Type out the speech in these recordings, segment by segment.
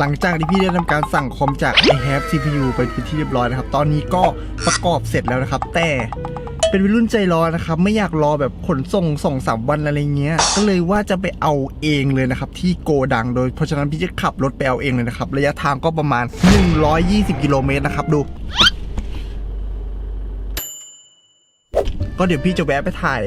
หลังจากที่พี่ได้ทำการสั่งคอมจาก i h a v e CPU ไปเป็นที่เรียบร้อยนะครับ ตอนนี้ก็ประกอบเสร็จแล้วนะครับ แต่เป็นวัยรุ่นใจร้อนนะครับ ไม่อยากรอแบบขนส่งส่งสามวันอะไรเงี้ย ก็เลยว่าจะไปเอาเองเลยนะครับ ที่โกดังโดยเพราะฉะนั้นพี่จะขับรถไปเอาเองเลยนะครับ ระยะทางก็ประมาณ 120 กิโลเมตรนะครับดู ก็เดี๋ยวพี่จะแวะไปถ่าย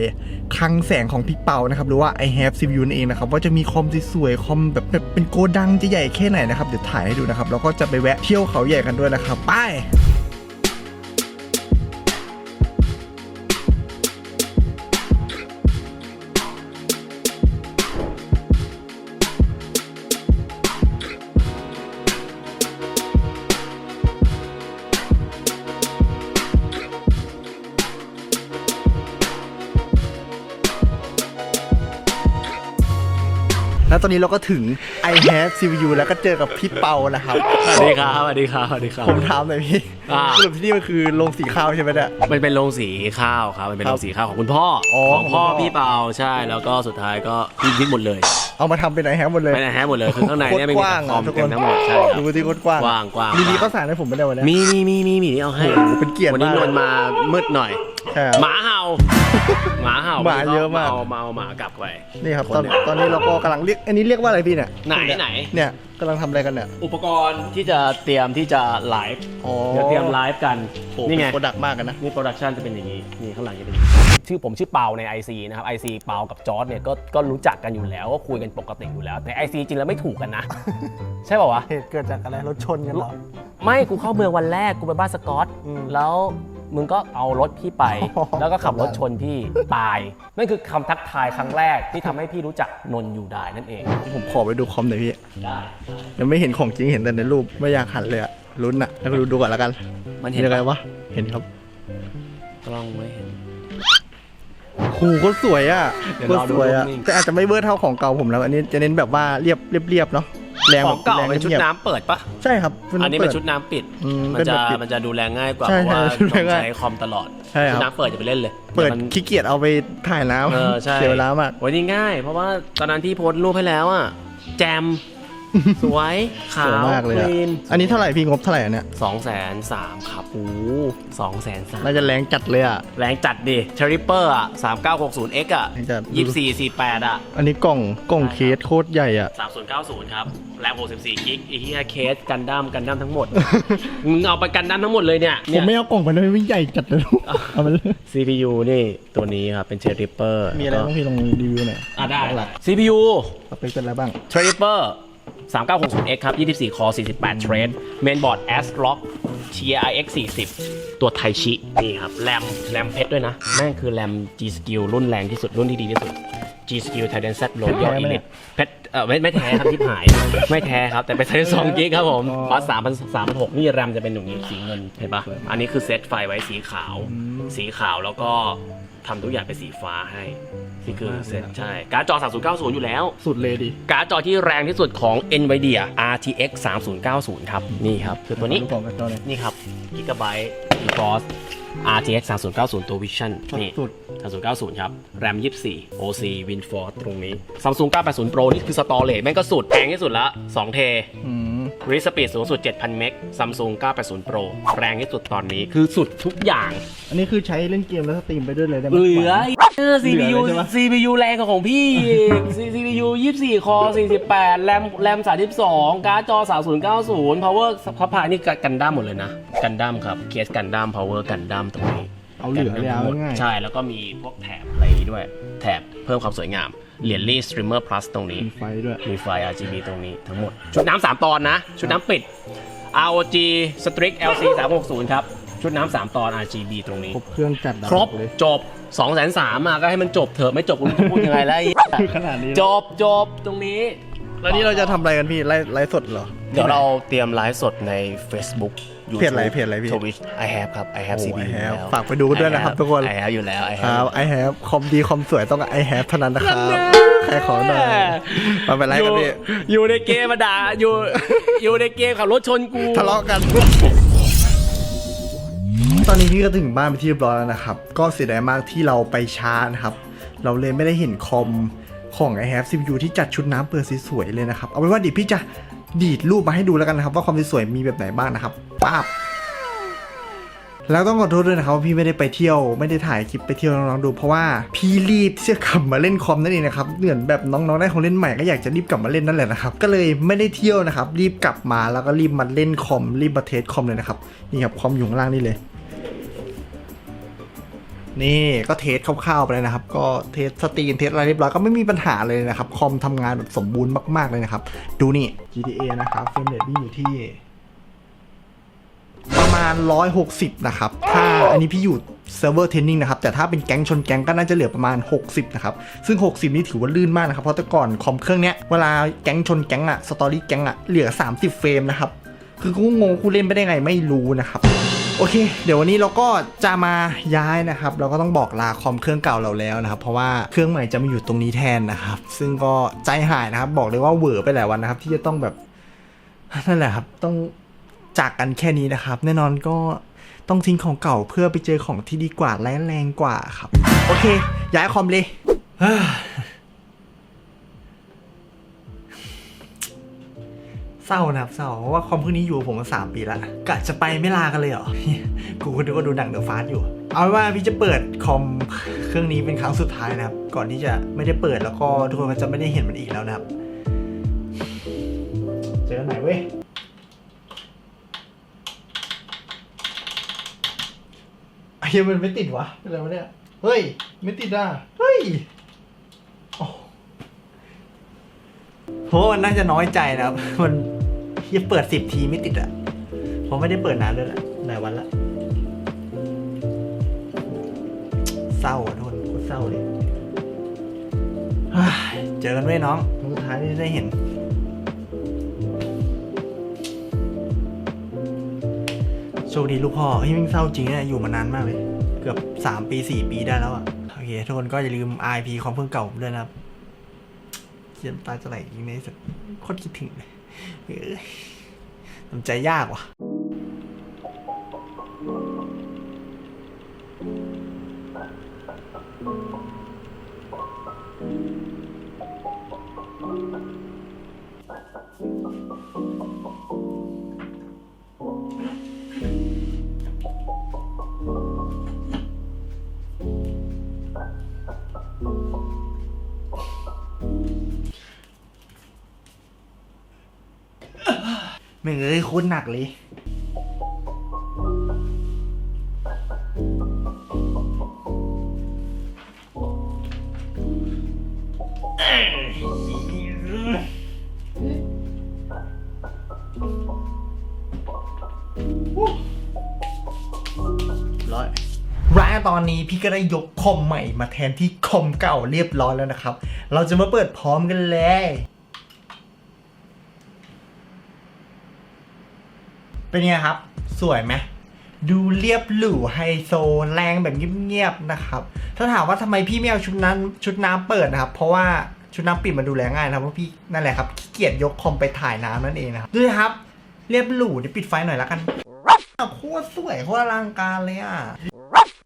คลังแสงของพี่เปานะครับ หรือว่า i have CPU นั่นเองนะครับ ว่าจะมีคอมสวยๆคอมแบบแบบเป็นโกดังจะใหญ่แค่ไหนนะครับ เดี๋ยวถ่ายให้ดูนะครับ แล้วก็จะไปแวะเที่ยวเขาใหญ่กันด้วยนะครับ ไป แล้วตอนนี้เราก็ถึง i have CPU แล้วก็เจอกับพี่เปานะครับ สวัสดีครับสวัสดีครับสวัสดีครับ ผมถามหน่อยพี่อ่า สรุปที่นี่มันคือโรงสีข้าวใช่ไหมเนี่ย มันเป็นโรงสีข้าวครับ มันเป็นโรงสีข้าวของคุณพ่ออ๋อของพ่อของคุณพ่อ พี่เปาใช่ แล้วก็สุดท้ายก็พี่วิทย์หมดเลยเอามาทำเป็น i have หมดเลยไม่ได้แฮะหมดเลย คือข้างในเนี่ยไม่โคตรกมีว้างแต่คออะมทุกคเต็นมทั้งหมด ใช่ครับ ดูที่โคตรกว้างกว้างกว้าง มีดีก็สารให้ผมไม่ได้วันนี้มีมีมีมีมีนี่เอาให้โอ้โหเป็นเกียรติวันนี้มาก นวลมามืดหน่อย ใช่ครับหมาเห่า หมาเห่าหมาเยอะมากเมาเมาหมากลับไป นี่ครับคนตอนเนี่ย ตอนนี้เราก็กำลังเรียกอันนี้เรียกว่าอะไรพี่เนี่ยไหนไหน เนี่ยกำลังทำอะไรกันเนี่ยอุปกรณ์ที่จะเตรียมที่จะไลฟ์อ๋อเดี๋ยวเตรียมไลฟ์กัน โอ้โหนี่ไง โปรดักต์มากกันนะ นี่โปรดักชันจะเป็นอย่างนี้ นี่ข้างหลังจะเป็นอย่างนี้ชื่อผมชื่อเปาใน IC นะครับ IC เปากับจอร์ดเนี่ยก็ก็รู้จักกันอยู่แล้ว ก็คุยกันปกติอยู่แล้ว แต่ IC จริงแล้วไม่ถูกกันนะ ใช่ป่าวะ เหตุเกิดจากอะไรรถชนกันเหรอ ไม่กูเข้าเมืองวันแรกกูไปบ้านสกอต อืม แล้ว มึงก็เอารถพี่ไปอ๋อแล้วก็ขับรถชนพี่ตาย นั่นคือคำทักทายครั้งแรกที่ทำให้พี่รู้จักนนท์อยู่ได้นั่นเอง ผมขอไปดูคอมหน่อยพี่ได้ยังไม่เห็นของจริงเห็นแต่ในรูปไม่อยากหันเลยอะลุ้นอะแล้วก็ดูดูก่อนแล้วกันมันเห็น ยังไงปะวะเห็นครับกล้องไม่เห็นหูก็สวยอะเดี๋ยวก็รอดูสวยอะรูปนิ่ง แต่อาจจะไม่เวอร์เท่าของเก่าผมแล้ว อันนี้จะเน้นแบบว่าเรียบเรียบเรียบเนาะ แรงขแบอบงเก่าแรงเป็นชุดงียบน้ำเปิดปะใช่ครับอันนี้เป็นดชุดน้ำปิด อืมมันเป็นจะแบบปิดมันจะดูแลง่ายกว่าใช่เพราะว่าใช่ดูแลต้องง่ายใช้คอมตลอดใช่ครับ ชุดน้ำเปิดจะไปเล่นเลยเปิดมันขี้เกียจเอาไปถ่ายน้ำเออใช่เสียเวลามากวันนี้ง่าย เพราะว่าตอนนั้นที่โพสต์รูปให้แล้วอะแจม สวยขาสวยวมากเลยคอะลีนอันนี้เท่าไหร่พี่งบเท่าไหร่อันเนี่ยสองแสนสามครับโอ้สองแสนสามน่าจะแรงจัดเลยอะแรงจัดดิเทริปเปอร์อะสามเก้าหกศูนย์เอ็กอะแรงจัดยี่สิบสี่สี่แปดอะ อันนี้กล่องกล่องเคสโคตรใหญ่อะสามศูนย์เก้าศูนย์ครับแรมหกสิบสี่กิกไอ้เหี้ยเคสกันดั้มกันดั้มทั้งหมดมึงเอาไปกันดั้มทั้งหมดเลยเนี่ยผเนี่มยไม่เอากล่องไปเลยไม่ใหญ่จัดเลยเอาไปเลย CPU นี่ตัวนี้ครับเป็นเชริปเปอร์มีอะไรบ้างพี่ลองรีวิวหน่อยอะได้หลัก CPU สเปคเป็นอะไรบ้าง t r i p p e r 3960X ครับ 24 คอ 48 thread Mainboard ASRock TIX 40 ตัวไทชิ นี่ครับ แรม แรมเพชรด้วยนะ แม่งคือแรม G Skill รุ่นแรงที่สุด รุ่นที่ดีที่สุด G Skill Titan Z Royal แท้ไหมเนี่ย Elite เพชรเออไม่ไม่แท้ครับที่หาย ไม่แท้ครับ แต่เป็นไซส์2กิกครับผมอ๋อบัส3 3 6นี่แรมจะเป็นอย่างนี้สีเงิน เห็นปะอันนี้คือเซตไฟไว้สีขาว สีขาวแล้วก็ ทำทุกอย่างเป็นสีฟ้าให้นี่คือเซตใช่ การ์ดจอ 3090 อยู่แล้ว สุดเลยดิ การ์ดจอที่แรงที่สุดของ NVIDIA RTX 3090 ครับ นี่ครับ คือตัวนี้ดูของกันจอเลยนี่ครับ Gigabyte GeForce RTX 3090 ตัว Vision นี่สุด3090 ครับ RAM 24 OC WinForce ตรงนี้ Samsung 980 Pro นี่คือสตอเรจแม่งก็สุดแพงที่สุดละ2เทอืม รีสปีดสูงสุด 7,000 เมก Samsung 980 Pro แรงที่สุดตอนนี้คือสุดทุกอย่าง อันนี้คือใช้เล่นเกมแล้วสตรีมไปด้วยเลยได้ไหม เหลือเออ CPU เหลือเลยใช่ปะ CPU แรงกว่าของพี่อีก CPU 24 คอ 48 แรมแรม32 การ์ดจอ 3090 power พับพายนี่กันดั้มหมดเลยนะ กันดั้มครับ เคสกันดั้ม power กันดั้มตรงนี้ เอาเหลือเลยเอาง่ายๆ ใช่แล้วก็มีพวกแถบอะไรอย่างนี้ด้วย แถบเพิ่มความสวยงาม เหรียญลี่ streamer plus ตรงนี้ มีไฟด้วย มีไฟ RGB ตรงนี้ทั้งหมด ชุดน้ำสามตอนนะ ชุดน้ำปิด ROG Strix LC 360ครับ ชุดน้ำสามตอน RGB ตรงนี้ ครบเครื่องจัดดาวครบเลย จบ2องแสนสามอะก็ให้มันจบเถอะไม่จบกูจะพูดยังไงแล้วไอ้ ขนาดนี้ จบจบตรงนี้ แล้วนี่เราจะทำอะไรกันพี่ไลฟ์ไลฟ์สดเหรอ เดี๋ยวเราเตรียมไลฟ์สดใน Facebook เพจอะไรเพจอะไรพี่ทวิช I have ครับ I have โอ้ CPU I อยู่ have แล้วฝากไปดูกันด้วยนะครับ I have ทุกคน I have อยู่แล้ว I ค have รับ I have คอมดีคอมสวยต้อง I have เท่านั้นนะครับใครขอหน่อยมาเป็นไรอยู่กันพี่อยู่ในเกมมาด่าอยู่อยู่ในเกมขับรถชนกูทะเลาะกันตอนนี้พี่ก็ถึงบ้านไปนที่เรียบร้อยแล้วนะครับ ก็เสียดายมากที่เราไปช้านะครับ เราเลยไม่ได้เห็นคอมของ i have CPU ที่จัดชุดน้ำเปิดสวยๆเลยนะครับ เอาเป็นว่าเดี๋ยวพี่จะ ดีดรูปมาให้ดูแล้วกันนะครับ ว่าความสวยๆมีแบบไหนบ้างนะครับป้าบแล้วต้องขอโทษด้วยนะครับพี่ไม่ได้ไปเที่ยวไม่ได้ถ่ายคลิปไปเที่ยวน้องๆดูเพราะว่าพี่รีบที่จะกลับมาเล่นคอมนั่นเองนะครับเหมือนแบบน้องๆได้ของเล่นใหม่ก็อยากจะรีบกลับมาเล่นนั่นแหละนะครับก็เลยไม่ได้เที่ยวนะครับรีบกลับมาแล้วก็รีบมาเล่นคอมรีบมาเทสคอมเลยนะครับนี่ครับคอมอยู่ข้างล่างนี่เลย นี่ก็เทสคร่าวๆไปเลยนะครับ ก็เทสสตรีมเทสอะไรเรียบร้อยก็ไม่มีปัญหาเลยนะครับ คอมทำงานแบบสมบูรณ์มากๆเลยนะครับ ดูนี่ GTA นะครับเฟรมเรทพี่อยู่ที่ ประมาณ 160 นะครับ ถ้าอันนี้พี่อยู่เซิร์ฟเวอร์เทนนิงนะครับ แต่ถ้าเป็นแก๊งชนแก๊งก็น่าจะเหลือประมาณ 60 นะครับ ซึ่ง 60 นี่ถือว่าลื่นมากนะครับ เพราะแต่ก่อนคอมเครื่องเนี้ยเวลาแก๊งชนแก๊งอะสตอรี่แก๊งอะเหลือ 30 เฟรมนะครับ คือกูงงกูเล่นไปได้ไงไม่รู้นะครับ โอเค เดี๋ยววันนี้เราก็จะมาย้ายนะครับ เราก็ต้องบอกลาคอมเครื่องเก่าเราแล้วนะครับ เพราะว่าเครื่องใหม่จะมาอยู่ตรงนี้แทนนะครับ ซึ่งก็ใจหายนะครับ บอกเลยว่าเหวอไปหลายวันนะครับ ที่จะต้องแบบนั่นแหละครับ ต้องจากกันแค่นี้นะครับ แน่นอนก็ต้องทิ้งของเก่าเพื่อไปเจอของที่ดีกว่าและแรงกว่าครับ โอเค ย้ายคอมเลย เศร้านะครับเศร้าเพราะว่าคอมเครื่องนี้อยู่ผมมาสามปีแล้วกะจะไปไม่ลากันเลยเหรอ กูก็ดูก็ดูหนังเดอะฟาสอยู่ เอาว่าพี่จะเปิดคอมเครื่องนี้เป็นครั้งสุดท้ายนะครับ ก่อนที่จะไม่ได้เปิดแล้วก็ทุกคนก็จะไม่ได้เห็นมันอีกแล้วนะครับ เจอกันไหนเว้ยไอ้เหี้ยมันไม่ติดวะเป็นไรวะเนี่ย เฮ้ย ไม่ติดอะ เฮ้ยโอ้เพราะมันน่าจะน้อยใจนะครับมัน เฮียเปิดสิบทีไม่ติดอะผมไม่ได้เปิดนานด้วยแหละหลายวันละเศร้าอะทุกคนโคตรเศร้าเลยเจอกันเว้ยน้องสุดท้ายที่ได้เห็นโชคดีลูกพ่อเฮ้ยมึงเศร้าจริงเนี่ยอยู่มานานมากเลย เกือบ 3 ปี 4 ปีได้แล้วอะโอเค ทุกคนก็อย่าลืม IP ของเพื่อนเก่าผมด้วยนะครับเขียนตาจะไหลจริงในที่สุดโคตรคิดถึงเลย ทำใจยากว่ะ แม่งเอ้ยโคตรหนักเลย ร้อยร้านตอนนี้พี่ก็ได้ยกคอมใหม่มาแทนที่คอมเก่าเรียบร้อยแล้วนะครับ เราจะมาเปิดพร้อมกันเลย เป็นไงครับ สวยไหมดูเรียบหรูไฮโซแรงแบบเงียบๆนะครับ ถ้าถามว่าทำไมพี่ไม่เอาชุดนั้นชุดน้ำเปิดนะครับ เพราะว่าชุดน้ำปิดมันดูแลง่ายนะครับเพราะพี่นั่นแหละครับขี้เกียจยกคอมไปถ่ายน้ำนั่นเองนะครับดูนะครับ เรียบหรูเดี๋ยวปิดไฟหน่อยละกันโคตรสวยโคตรอลังการเลยอะ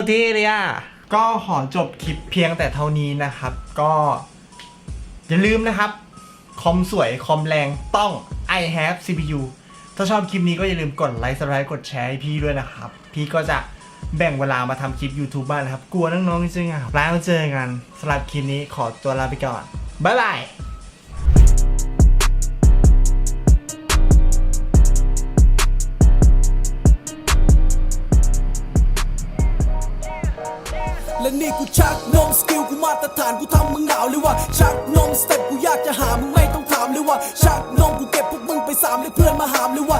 เท่เลยอะก็ขอจบคลิปเพียงแต่เท่านี้นะครับ ก็อย่าลืมนะครับ คอมสวยคอมแรงต้อง i have CPU ถ้าชอบคลิปนี้ก็อย่าลืมกดไลค์ s ไ b ร c กดแชร์ให้พี่ด้วยนะครับ พี่ก็จะแบ่งเวลามาทำคลิป YouTube บ้างนะครับ กลัวน้องๆจริงๆครับแล้วเจอกันสำหรับคลิปนี้ขอตัวลาไปก่อน บ๊ายบายและนี่กูชักนมสกิลกูมาตรฐานกูทำมึงหนาวเลยว่า ชักนมสเต็ปกูอยากจะหามึงไม่ต้องถามเลยว่า ชักนมกู สามเลยเพื่อนมาหามเลยว่า